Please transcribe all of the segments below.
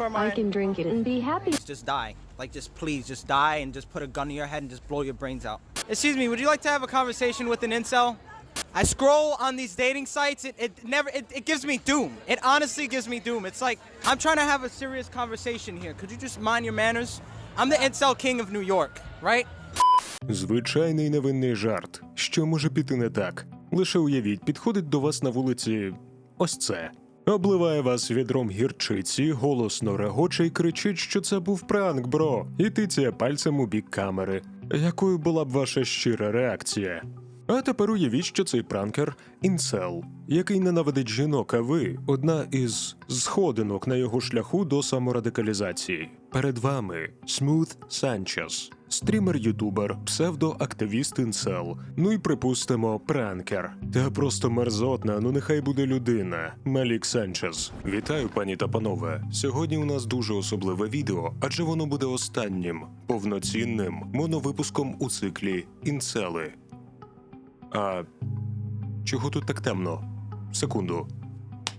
for I mine? can drink it and be happy. Just die. Like, just please, just die and just put a gun to your head and just blow your brains out. Excuse me, would you like to have a conversation with an incel? I scroll on these dating sites. It, it never. It, it gives me doom. It honestly gives me doom. It's like I'm trying to have a serious conversation here. Could you just mind your manners? I'm the incel king of New York, right? Звичайний невинний жарт. Що може піти не так? Лише уявіть, підходить до вас на вулиці ось це. Обливає вас відром гірчиці, голосно регоче й кричить, що це був пранк, бро, і тицяє пальцем у бік камери. Якою була б ваша щира реакція? А тепер уявіть, що цей пранкер інсел, який ненавидить жінок, а ви одна із сходинок на його шляху до саморадикалізації. Перед вами Смут Санчес, стрімер-ютубер, псевдоактивіст інсел. Ну і припустимо, пранкер. Та просто мерзотна, ну нехай буде людина. Малік Санчес. Вітаю, пані та панове. Сьогодні у нас дуже особливе відео, адже воно буде останнім повноцінним моновипуском у циклі інсели. А чого тут так темно? Секунду.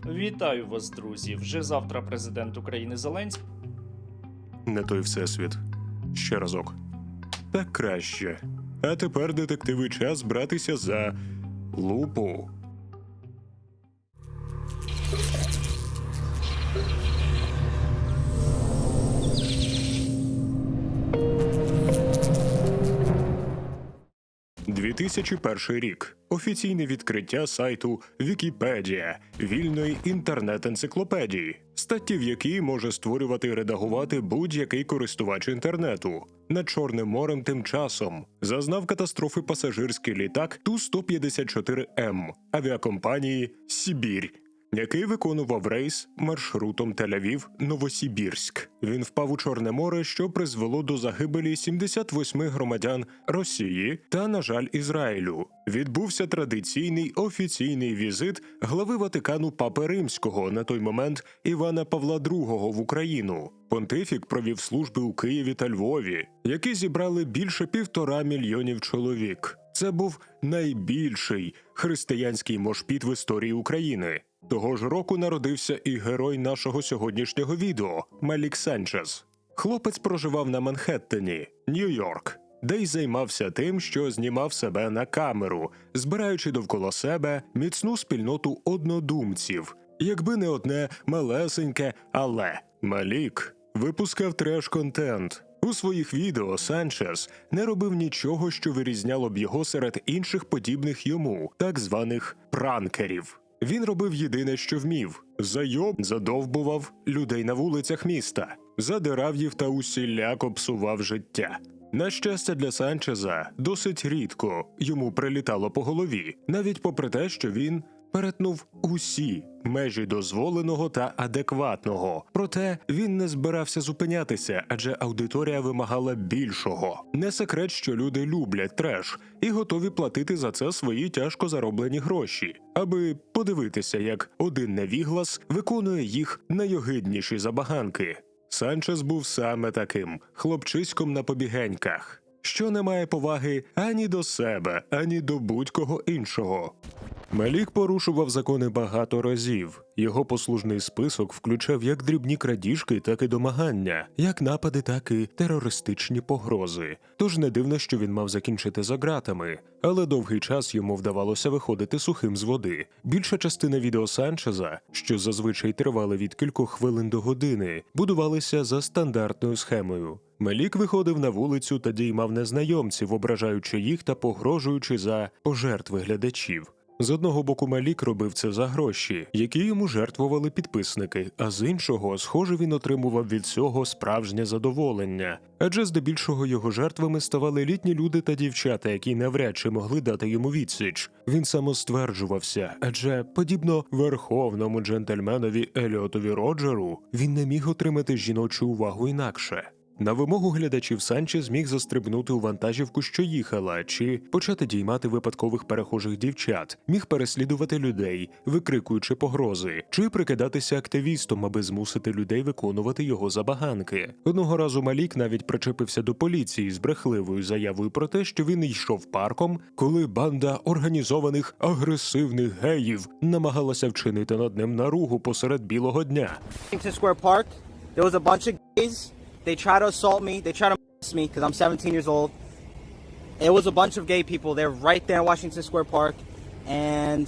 Вітаю вас, друзі. Вже завтра президент України Зеленський Не той всесвіт. Ще разок. Так краще. А тепер, детективи, час братися за лупу. «2001 рік. Офіційне відкриття сайту Вікіпедія, вільної інтернет-енциклопедії, статті в якій може створювати і редагувати будь-який користувач інтернету. Над Чорним морем тим часом зазнав катастрофи пасажирський літак Ту-154М авіакомпанії Сібірь, який виконував рейс маршрутом Тель-Авів-Новосібірськ. Він впав у Чорне море, що призвело до загибелі 78 громадян Росії та, на жаль, Ізраїлю. Відбувся традиційний офіційний візит глави Ватикану Папи Римського на той момент Івана Павла II в Україну. Понтифік провів служби у Києві та Львові, які зібрали більше півтора мільйонів чоловік. Це був найбільший християнський мошпіт в історії України. Того ж року народився і герой нашого сьогоднішнього відео Малік Санчес. Хлопець проживав на Манхеттені, Нью-Йорк, де й займався тим, що знімав себе на камеру, збираючи довкола себе міцну спільноту однодумців, якби не одне малесеньке, але Малік випускав треш-контент. У своїх відео Санчес не робив нічого, що вирізняло б його серед інших подібних йому, так званих пранкерів. Він робив єдине, що вмів: зайоб задовбував людей на вулицях міста, задирав їх та усіляко псував життя. На щастя для Санчеза, досить рідко йому прилітало по голові, навіть попри те, що він перетнув усі межі дозволеного та адекватного. Проте він не збирався зупинятися, адже аудиторія вимагала більшого. Не секрет, що люди люблять треш і готові платити за це свої тяжко зароблені гроші, аби подивитися, як один невіглас виконує їх найогидніші забаганки. Санчес був саме таким хлопчиськом на побігеньках, що не має поваги ані до себе, ані до будь-кого іншого. Малік порушував закони багато разів. Його послужний список включав як дрібні крадіжки, так і домагання, як напади, так і терористичні погрози. Тож не дивно, що він мав закінчити за ґратами, але довгий час йому вдавалося виходити сухим з води. Більша частина відео Санчеза, що зазвичай тривали від кількох хвилин до години, будувалися за стандартною схемою. Мелік виходив на вулицю та діймав незнайомців, ображаючи їх та погрожуючи за пожертви глядачів. З одного боку, Малік робив це за гроші, які йому жертвували підписники, а з іншого, схоже, він отримував від цього справжнє задоволення. Адже здебільшого його жертвами ставали літні люди та дівчата, які навряд чи могли дати йому відсіч. Він самостверджувався, адже, подібно верховному джентльменові Еліотові Роджеру, він не міг отримати жіночу увагу інакше. На вимогу глядачів Санчес зміг застрибнути у вантажівку, що їхала, чи почати діймати випадкових перехожих дівчат, міг переслідувати людей, викрикуючи погрози, чи прикидатися активістом, аби змусити людей виконувати його забаганки. Одного разу Малік навіть причепився до поліції з брехливою заявою про те, що він йшов парком, коли банда організованих агресивних геїв намагалася вчинити над ним наругу посеред білого дня. There was a bunch of. They try to assault me. They try to mess me because I'm 17 years old. It was a bunch of gay people. They're right there in Washington Square Park, and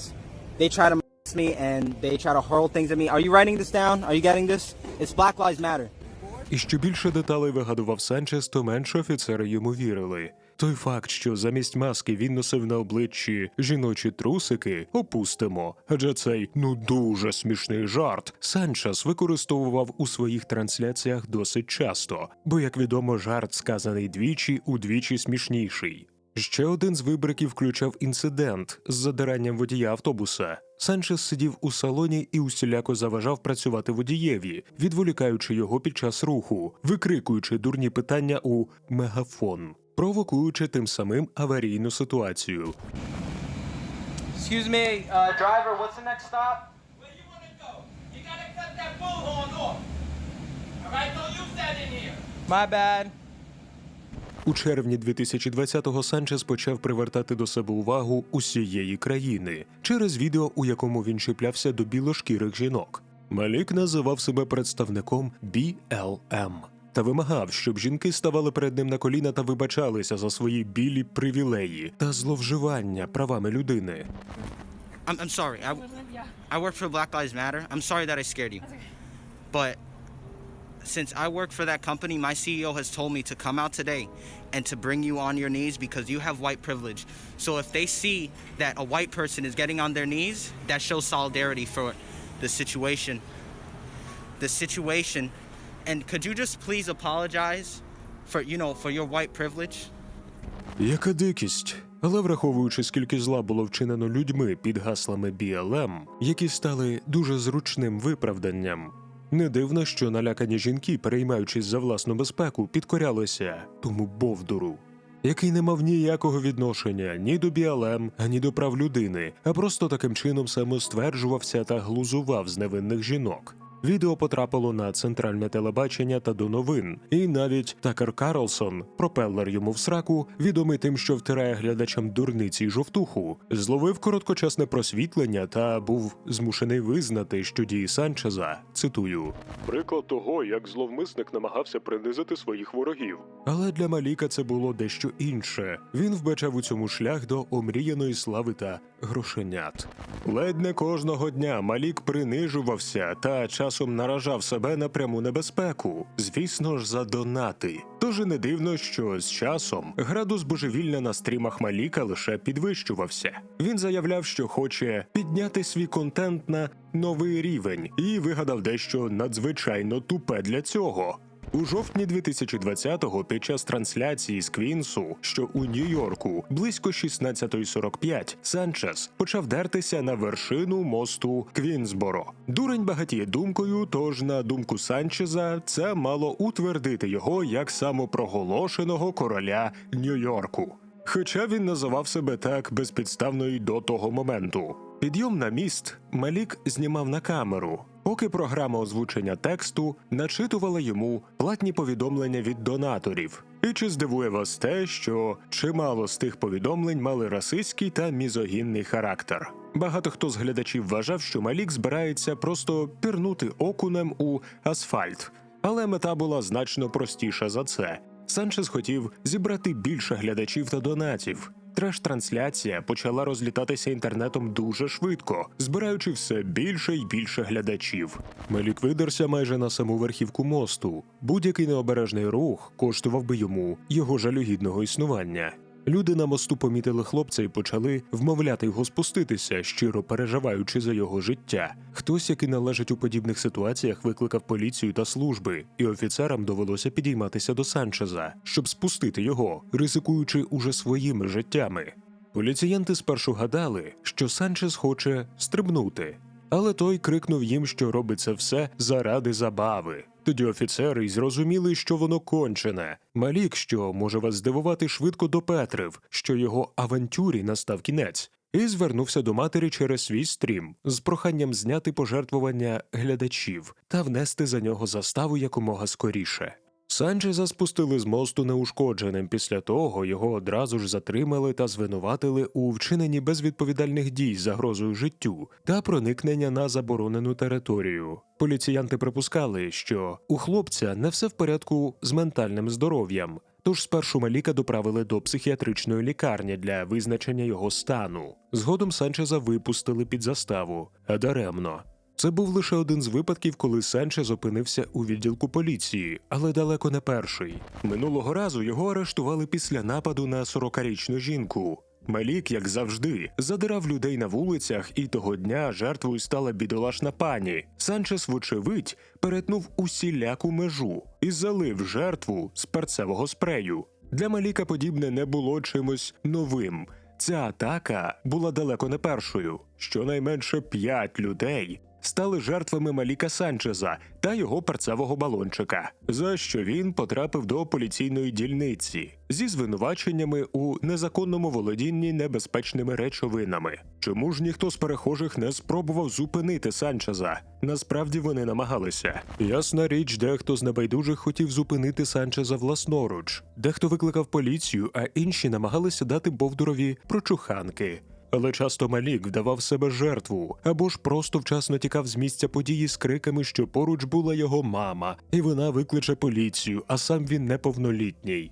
they try to mess me and they try to hurl things at me. Are you writing this down? Are you getting this? It's Black Lives Matter. І що більше деталей вигадував Санчес, то менше офіцери йому вірили. Той факт, що замість маски він носив на обличчі жіночі трусики, опустимо. Адже цей ну дуже смішний жарт Санчес використовував у своїх трансляціях досить часто, бо, як відомо, жарт сказаний двічі удвічі смішніший. Ще один з вибриків включав інцидент з задиранням водія автобуса. Санчес сидів у салоні і усіляко заважав працювати водієві, відволікаючи його під час руху, викрикуючи дурні питання у мегафон, провокуючи тим самим аварійну ситуацію. Excuse me, uh, driver. What's the next stop? Where you wanna go? You gotta cut that bullhorn off. All right, don't use that in here. My bad. У червні 2020-го Санчес почав привертати до себе увагу усієї країни через відео, у якому він чіплявся до білошкірих жінок. Малік називав себе представником BLM та вимагав, щоб жінки ставали перед ним на коліна та вибачалися за свої білі привілеї та зловживання правами людини. I'm, I'm sorry. I, I work for Black Lives Matter. I'm sorry that I scared you. But since I work for that company, my CEO has told me to come out today and to bring you on your knees because you have white privilege. So if they see that a white person is getting on their knees, that shows solidarity for the situation. The situation. And could you just please apologize for, you know, for your white privilege? Яка дикість. Але враховуючи, скільки зла було вчинено людьми під гаслами BLM, які стали дуже зручним виправданням. Не дивно, що налякані жінки, переймаючись за власну безпеку, підкорялися тому бовдуру, який не мав ніякого відношення ні до BLM, ані до прав людини, а просто таким чином самостверджувався та глузував з невинних жінок. Відео потрапило на центральне телебачення та до новин, і навіть Такер Карлсон, пропелер йому в сраку, відомий тим, що втирає глядачам дурниці й жовтуху, зловив короткочасне просвітлення та був змушений визнати, що дії Санчеза цитую приклад того, як зловмисник намагався принизити своїх ворогів. Але для Маліка це було дещо інше. Він вбачав у цьому шлях до омріяної слави та грошенят. Ледь не кожного дня Малік принижувався та часом наражав себе на пряму небезпеку, звісно ж, за донати. Тож не дивно, що з часом градус божевілля на стрімах Маліка лише підвищувався. Він заявляв, що хоче підняти свій контент на новий рівень і вигадав дещо надзвичайно тупе для цього. У жовтні 2020-го під час трансляції з Квінсу, що у Нью-Йорку, близько 16.45, Санчес почав дертися на вершину мосту Квінсборо. Дурень багатіє думкою, тож на думку Санчеза, це мало утвердити його як самопроголошеного короля Нью-Йорку. Хоча він називав себе так безпідставно й до того моменту. Підйом на міст Малік знімав на камеру, поки програма озвучення тексту начитувала йому платні повідомлення від донаторів. І чи здивує вас те, що чимало з тих повідомлень мали расистський та мізогінний характер? Багато хто з глядачів вважав, що Малік збирається просто пірнути окунем у асфальт, але мета була значно простіша за це. Санчес хотів зібрати більше глядачів та донатів. Треш-трансляція почала розлітатися інтернетом дуже швидко, збираючи все більше й більше глядачів. Мелік видерся майже на саму верхівку мосту. Будь-який необережний рух коштував би йому його жалюгідного існування. Люди на мосту помітили хлопця і почали вмовляти його спуститися, щиро переживаючи за його життя. Хтось, який належить у подібних ситуаціях, викликав поліцію та служби, і офіцерам довелося підійматися до Санчеза, щоб спустити його, ризикуючи уже своїми життями. Поліціянти спершу гадали, що Санчес хоче стрибнути, але той крикнув їм, що робить це все заради забави. Тоді офіцери й зрозуміли, що воно кончене. Малік, що може вас здивувати, швидко допетрив, що його авантюрі настав кінець, і звернувся до матері через свій стрім з проханням зняти пожертвування глядачів та внести за нього заставу якомога скоріше. Санчеза спустили з мосту неушкодженим. Після того його одразу ж затримали та звинуватили у вчиненні безвідповідальних дій загрозою життю та проникнення на заборонену територію. Поліціянти припускали, що у хлопця не все в порядку з ментальним здоров'ям. Тож спершу Маліка доправили до психіатричної лікарні для визначення його стану. Згодом Санчеза випустили під заставу, а даремно. Це був лише один з випадків, коли Санчез опинився у відділку поліції, але далеко не перший. Минулого разу його арештували після нападу на 40-річну жінку. Малік, як завжди, задирав людей на вулицях, і того дня жертвою стала бідолашна пані. Санчес, вочевидь, перетнув усіляку межу і залив жертву з перцевого спрею. Для Маліка подібне не було чимось новим. Ця атака була далеко не першою. Щонайменше п'ять людей стали жертвами Маліка Санчеза та його перцевого балончика, за що він потрапив до поліційної дільниці зі звинуваченнями у незаконному володінні небезпечними речовинами. Чому ж ніхто з перехожих не спробував зупинити Санчеза? Насправді вони намагалися. Ясна річ, дехто з небайдужих хотів зупинити Санчеза власноруч, дехто викликав поліцію, а інші намагалися дати Бовдурові прочуханки. Але часто Малік вдавав себе жертву або ж просто вчасно тікав з місця події з криками, що поруч була його мама, і вона викличе поліцію, а сам він неповнолітній.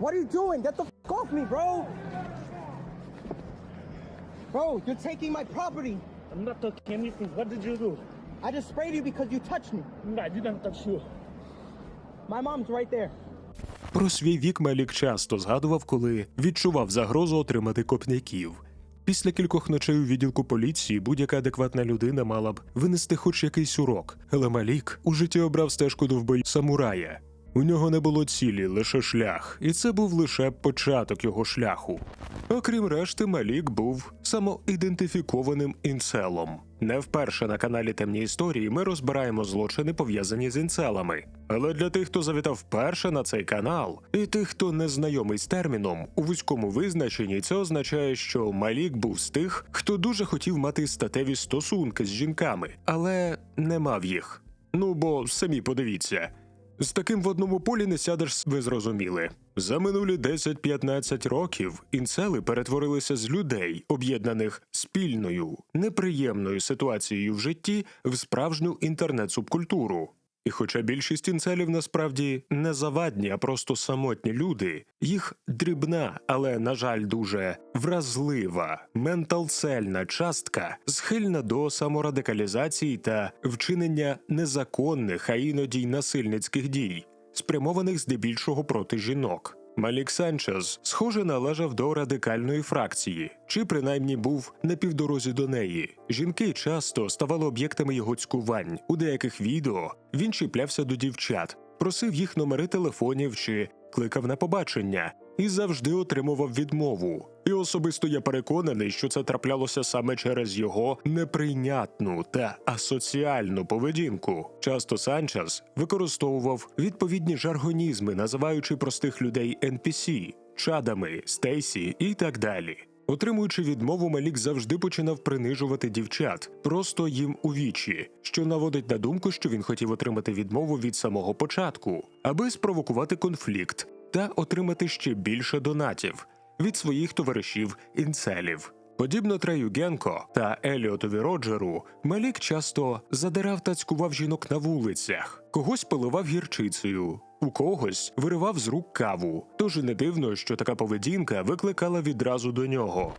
What are you doing? Get the f- off me, bro. Bro, you're taking my property. I'm not touching anything. What did you do? I just sprayed you because you touched me. No, I didn't touch you. My mom's right there. Про свій вік Малік часто згадував, коли відчував загрозу отримати копняків. Після кількох ночей у відділку поліції будь-яка адекватна людина мала б винести хоч якийсь урок, але Малік у житті обрав стежку довбою самурая. У нього не було цілі, лише шлях, і це був лише початок його шляху. Окрім решти, Малік був самоідентифікованим інцелом. Не вперше на каналі Темні історії ми розбираємо злочини, пов'язані з інцелами. Але для тих, хто завітав вперше на цей канал, і тих, хто не знайомий з терміном, у вузькому визначенні це означає, що Малік був з тих, хто дуже хотів мати статеві стосунки з жінками, але не мав їх. Ну бо самі подивіться. З таким в одному полі не сядеш, ви зрозуміли. За минулі 10-15 років інцели перетворилися з людей, об'єднаних спільною, неприємною ситуацією в житті, в справжню інтернет-субкультуру. І хоча більшість інцелів насправді не завадні, а просто самотні люди, їх дрібна, але, на жаль, дуже вразлива, менталцельна частка схильна до саморадикалізації та вчинення незаконних, а іноді й насильницьких дій, спрямованих здебільшого проти жінок. Малік Санчес, схоже, належав до радикальної фракції, чи принаймні був на півдорозі до неї. Жінки часто ставали об'єктами його цькувань. У деяких відео він чіплявся до дівчат, просив їх номери телефонів чи кликав на побачення і завжди отримував відмову. І особисто я переконаний, що це траплялося саме через його неприйнятну та асоціальну поведінку. Часто Санчес використовував відповідні жаргонізми, називаючи простих людей NPC, чадами, Стейсі і так далі. Отримуючи відмову, Малік завжди починав принижувати дівчат, просто їм у вічі, що наводить на думку, що він хотів отримати відмову від самого початку, аби спровокувати конфлікт та отримати ще більше донатів від своїх товаришів інцелів. Подібно Трею Генко та Еліотові Роджеру, Малік часто задирав та цькував жінок на вулицях, когось поливав гірчицею, у когось виривав з рук каву. Тож не дивно, що така поведінка викликала відразу до нього.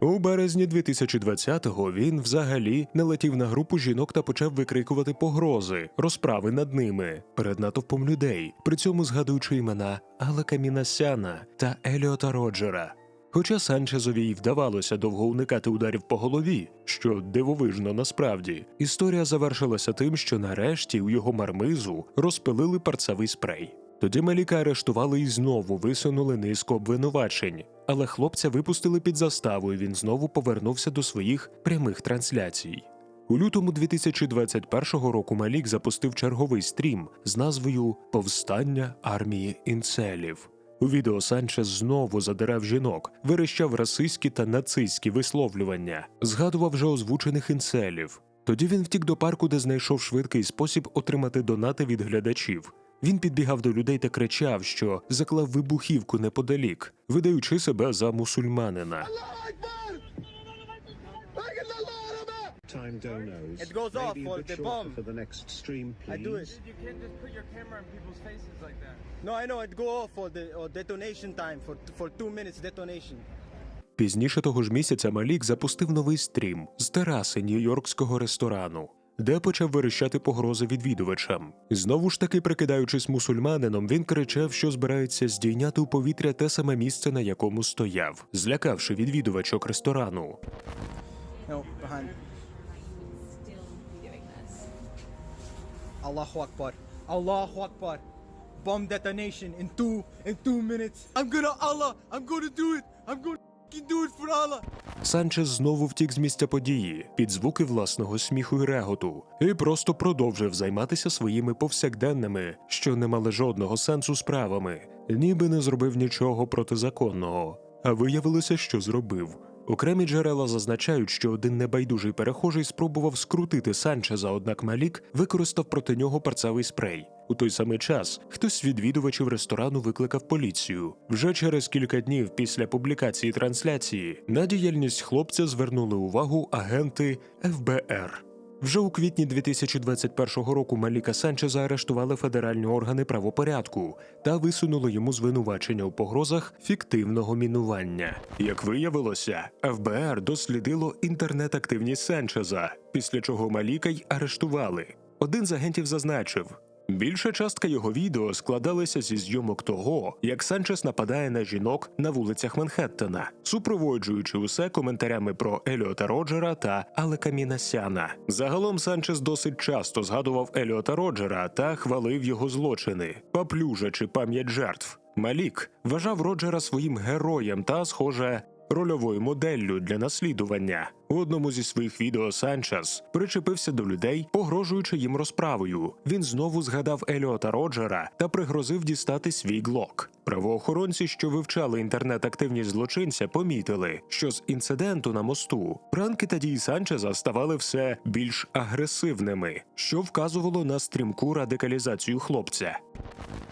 У березні 2020-го він взагалі не летів на групу жінок та почав викрикувати погрози, розправи над ними перед натовпом людей, при цьому згадуючи імена Алека Мінасяна та Еліота Роджера. Хоча Санчезові й вдавалося довго уникати ударів по голові, що дивовижно насправді, історія завершилася тим, що нарешті у його мармизу розпилили парцевий спрей. Тоді Маліка арештували і знову висунули низку обвинувачень, але хлопця випустили під заставу, і він знову повернувся до своїх прямих трансляцій. У лютому 2021 року Малік запустив черговий стрім з назвою Повстання армії інцелів. У відео Санчес знову задирав жінок, вирощав расистські та нацистські висловлювання, згадував вже озвучених інселів. Тоді він втік до парку, де знайшов швидкий спосіб отримати донати від глядачів. Він підбігав до людей та кричав, що заклав вибухівку неподалік, видаючи себе за мусульманина. Time donos. It goes off Maybe a for bit the shorter bomb. for the next stream, please. I do it. You can't just put your camera in people's faces like that. No, I know it go off for the or detonation time for for two minutes detonation. Пізніше того ж місяця Малік запустив новий стрім з тераси нью-йоркського ресторану, де почав вирішати погрози відвідувачам. Знову ж таки, прикидаючись мусульманином, він кричав, що збирається здійняти у повітря те саме місце, на якому стояв, злякавши відвідувачок ресторану. No, behind. Allahu Akbar. Allahu Akbar. Bomb detonation in two in two minutes. I'm gonna Allah. I'm gonna do it. I'm gonna do it for Allah. Санчес знову втік з місця події під звуки власного сміху і реготу, і просто продовжив займатися своїми повсякденними, що не мали жодного сенсу справами, ніби не зробив нічого протизаконного. А виявилося, що зробив. Окремі джерела зазначають, що один небайдужий перехожий спробував скрутити Санчеза, однак Малік використав проти нього перцевий спрей. У той самий час хтось з відвідувачів ресторану викликав поліцію. Вже через кілька днів після публікації трансляції на діяльність хлопця звернули увагу агенти ФБР. Вже у квітні 2021 року Маліка Санчеза арештували федеральні органи правопорядку та висунули йому звинувачення у погрозах фіктивного мінування. Як виявилося, ФБР дослідило інтернет-активність Санчеза, після чого Маліка й арештували. Один з агентів зазначив. Більша частка його відео складалася зі зйомок того, як Санчес нападає на жінок на вулицях Манхеттена, супроводжуючи усе коментарями про Еліота Роджера та Алека Мінасяна. Загалом Санчес досить часто згадував Еліота Роджера та хвалив його злочини, поплюжачи пам'ять жертв. Малік вважав Роджера своїм героєм та, схоже, рольовою моделлю для наслідування. У одному зі своїх відео Санчес причепився до людей, погрожуючи їм розправою. Він знову згадав Еліота Роджера та пригрозив дістати свій глок. Правоохоронці, що вивчали інтернет-активність злочинця, помітили, що з інциденту на мосту пранки та дії Санчеза ставали все більш агресивними, що вказувало на стрімку радикалізацію хлопця.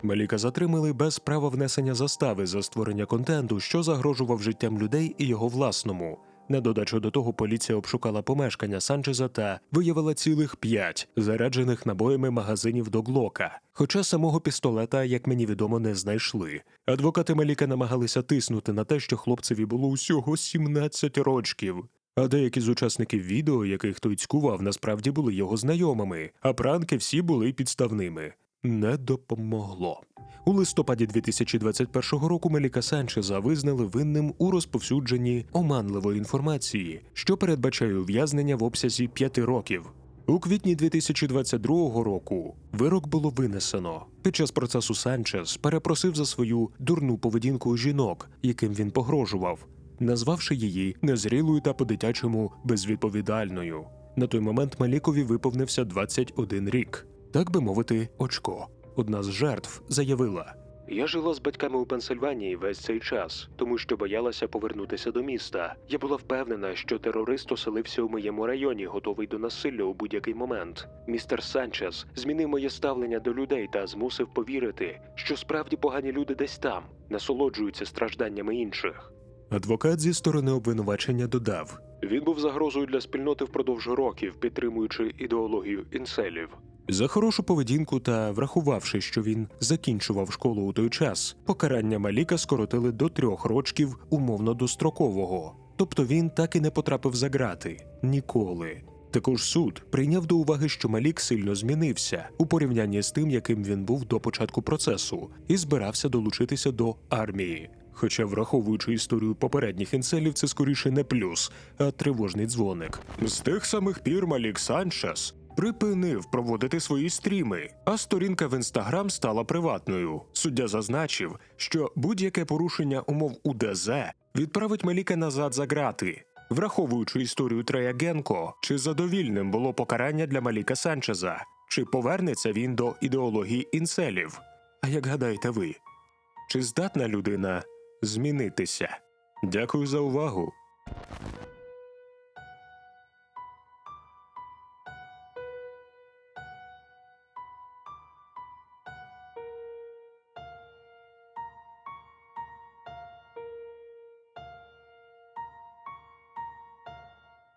Маліка затримали без права внесення застави за створення контенту, що загрожував життям людей і його власному. На додачу до того поліція обшукала помешкання Санчеза та виявила цілих п'ять заряджених набоями магазинів до Глока. Хоча самого пістолета, як мені відомо, не знайшли. Адвокати Маліка намагалися тиснути на те, що хлопцеві було усього 17 рочків. А деякі з учасників відео, яких той цькував, насправді були його знайомими, а пранки всі були підставними. Не допомогло. У листопаді 2021 року Меліка Санчеза визнали винним у розповсюдженні оманливої інформації, що передбачає ув'язнення в обсязі п'яти років. У квітні 2022 року вирок було винесено. Під час процесу Санчес перепросив за свою дурну поведінку жінок, яким він погрожував, назвавши її незрілою та по-дитячому безвідповідальною. На той момент Малікові виповнився 21 рік. Так би мовити, очко. Одна з жертв заявила: Я жила з батьками у Пенсильванії весь цей час, тому що боялася повернутися до міста. Я була впевнена, що терорист оселився у моєму районі, готовий до насилля у будь-який момент. Містер Санчес змінив моє ставлення до людей та змусив повірити, що справді погані люди десь там насолоджуються стражданнями інших. Адвокат зі сторони обвинувачення додав: він був загрозою для спільноти впродовж років, підтримуючи ідеологію інселів. За хорошу поведінку та врахувавши, що він закінчував школу у той час, покарання Маліка скоротили до трьох рочків умовно дострокового. Тобто він так і не потрапив за грати ніколи. Також суд прийняв до уваги, що Малік сильно змінився у порівнянні з тим, яким він був до початку процесу, і збирався долучитися до армії. Хоча, враховуючи історію попередніх інцелів, це скоріше не плюс, а тривожний дзвоник. З тих самих пір Малік Санчес припинив проводити свої стріми, а сторінка в інстаграм стала приватною. Суддя зазначив, що будь-яке порушення умов УДЗ відправить Маліка назад за грати. Враховуючи історію Трея Генко, чи задовільним було покарання для Маліка Санчеза? Чи повернеться він до ідеології інселів? А як гадаєте ви? Чи здатна людина змінитися? Дякую за увагу.